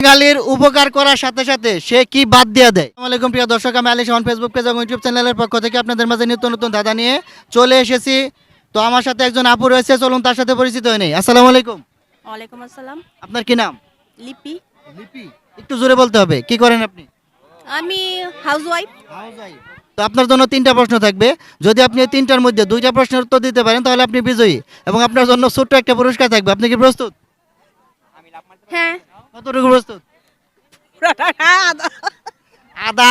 বাঙালির উপকার করার সাথে সাথে সে কি বাদ দিয়ে দেয়? আসসালামু আলাইকুম প্রিয় দর্শক আমি আলী শাহন ফেসবুক পেজ এবং ইউটিউব চ্যানেলের পক্ষ থেকে আপনাদের মাঝে নিত্য নতুন দাদা নিয়ে চলে এসেছি। তো আমার সাথে একজন আপু রয়েছে চলুন তার সাথে পরিচিত হয়ে নেই। আসসালামু আলাইকুম। ওয়ালাইকুম আসসালাম। আপনার কি নাম? লিপি। লিপি। একটু জোরে বলতে হবে কি করেন আপনি? আমি হাউস ওয়াইফ তো আপনার জন্য তিনটা প্রশ্ন থাকবে। যদি আপনি এই তিনটার মধ্যে দুইটা প্রশ্নের উত্তর দিতে পারেন তাহলে আপনি বিজয়ী। এবং আপনার জন্য ছোট্ট একটা পুরস্কার থাকবে। আপনি কি প্রস্তুত? হ্যাঁ। কতটুকু প্রস্তুত? আদা।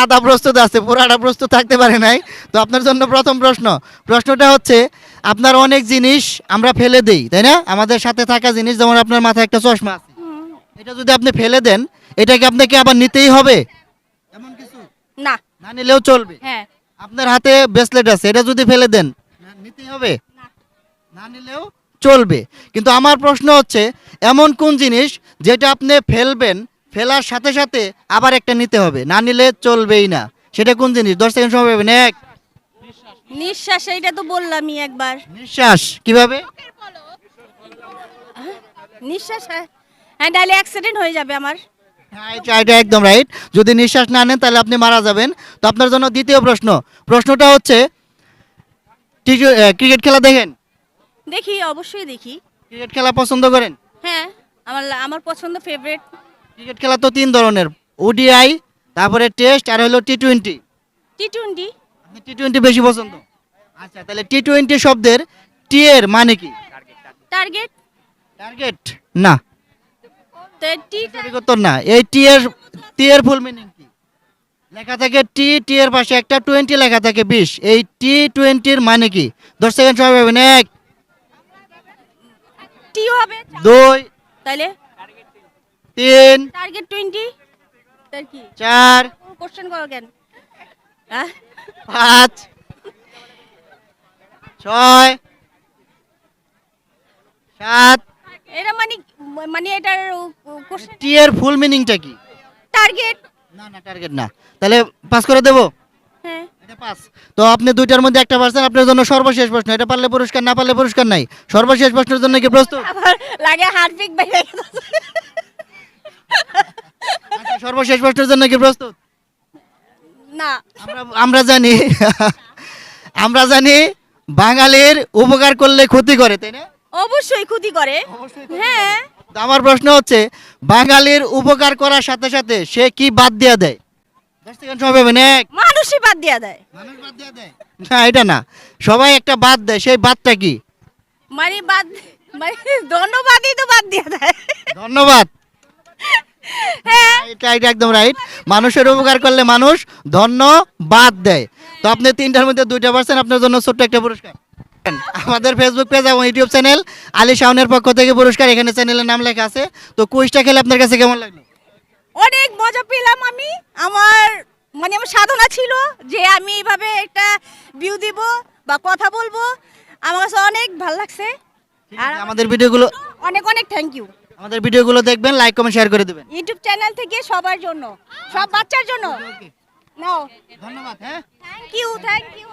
আদা প্রস্তুত আছে পুরাটা প্রস্তুত থাকতে পারে নাই। তো আপনার জন্য প্রথম প্রশ্ন। প্রশ্নটা হচ্ছে আপনার অনেক জিনিস আমরা ফেলে দেই তাই না? আমাদের সাথে থাকা জিনিস যেমন আপনার মাথায় একটা চশমা আছে। এটা যদি আপনি ফেলে দেন এটাকে আপনাকে আবার নিতেই হবে? এমন কিছু? না। না নিলেও চলবে? হ্যাঁ। আপনার হাতে ব্রেসলেট আছে এটা যদি ফেলে দেন নিতেই হবে? না নিলেও চলবে। কিন্তু আমার প্রশ্ন হচ্ছে এমন কোন জিনিস যেটা আপনি ফেলবেন ফেলার সাথে সাথে আবার একটা নিতে হবে না নিলে চলবেই না। সেটা কোন জিনিস? দশ সেকেন্ড সময় পাবেন এক। নিঃশ্বাস এইটা তো বললামই একবার। নিঃশ্বাস কীভাবে? নিঃশ্বাস হ্যাঁ। হ্যাঁ তাহলে অ্যাক্সিডেন্ট হয়ে যাবে আমার। হ্যাঁ, এটা একদম রাইট যদি নিঃশ্বাস না নেন তাহলে আপনি মারা যাবেন। তো আপনার জন্য দ্বিতীয় প্রশ্ন। প্রশ্নটা হচ্ছে ক্রিকেট খেলা দেখেন। দেখি অবশ্যই দেখি। ক্রিকেট খেলা পছন্দ করেন? হ্যাঁ আমার আমার পছন্দ ফেভারিট ক্রিকেট খেলা তো তিন ধরনের ওডিআই তারপরে টেস্ট আর হলো টি টোয়েন্টি টি টোয়েন্টি আপনি টি টোয়েন্টি বেশি পছন্দ? আচ্ছা তাহলে টি টোয়েন্টি শব্দের টি এর মানে কি? টার্গেট টার্গেট না। উত্তর না। এই টি এর টি এর ফুল মিনিং কি? লেখা থাকে টি টি এর পাশে একটা টোয়েন্টি লেখা থাকে বিশ। এই টি টোয়েন্টির মানে কি? দশ সেকেন্ড সময় পাবেন। এক টি হবে। দুই তাহলে তিন টার্গেট টোয়েন্টি তার কি? চার কোশ্চেন করো কেন? হ্যাঁ? পাঁচ ছয় সাত। এটা মানে মানে এটার কোশ্চেন টি এর ফুল মিনিংটা কি? টার্গেট না না টার্গেট না। তাহলে পাস করে দেবো? হ্যাঁ। তো আপনি দুইটার মধ্যে একটা পারছেন আপনার জন্য সর্বশেষ প্রশ্ন। এটা পারলে পুরস্কার না পারলে পুরস্কার নাই। সর্বশেষ প্রশ্নের জন্য কি প্রস্তুত? লাগে হার্টবিট বেড়ে আচ্ছা, সর্বশেষ প্রশ্নের জন্য কি প্রস্তুত? না। আমরা আমরা জানি আমরা জানি বাঙালির উপকার করলে ক্ষতি করে তাই না? অবশ্যই ক্ষতি করে। হ্যাঁ। আমার প্রশ্ন হচ্ছে বাঙালির উপকার করার সাথে সাথে সে কি বাদ দিয়ে দেয়? দশ সেকেন্ড সময় পাবেন এক মানুষই বাদ দিয়া দেয়। মানুষ বাদ দিয়ে দেয়? না এটা না। সবাই একটা বাদ দেয় সেই বাদটা কি? মানে বাদ মানে ধন্যবাদই তো বাদ দিয়া দেয়। ধন্যবাদ। হ্যাঁ। এটা এটা একদম রাইট মানুষের উপকার করলে মানুষ ধন্যবাদ দেয়। তো আপনি তিনটার মধ্যে দুইটা পার্সেন্ট আপনার জন্য ছোট্ট একটা পুরস্কার। আমাদের ফেসবুক পেজ এবং ইউটিউব চ্যানেল আলী শাওনের পক্ষ থেকে পুরস্কার। এখানে চ্যানেলের নাম লেখা আছে। তো কুইজটা খেলে আপনার কাছে কেমন লাগল? অনেক মজা পেলাম আমি। আমার মানে আমার সাধনা ছিল যে আমি এইভাবে একটা ভিউ দিব বা কথা বলব। আমার কাছে অনেক ভালো লাগছে। আর আমাদের ভিডিওগুলো অনেক অনেক থ্যাংক ইউ আমাদের ভিডিওগুলো দেখবেন লাইক কমেন্ট শেয়ার করে দেবেন। ইউটিউব চ্যানেল থেকে সবার জন্য সব বাচ্চার জন্য। নাও। ধন্যবাদ হ্যাঁ? Thank you thank you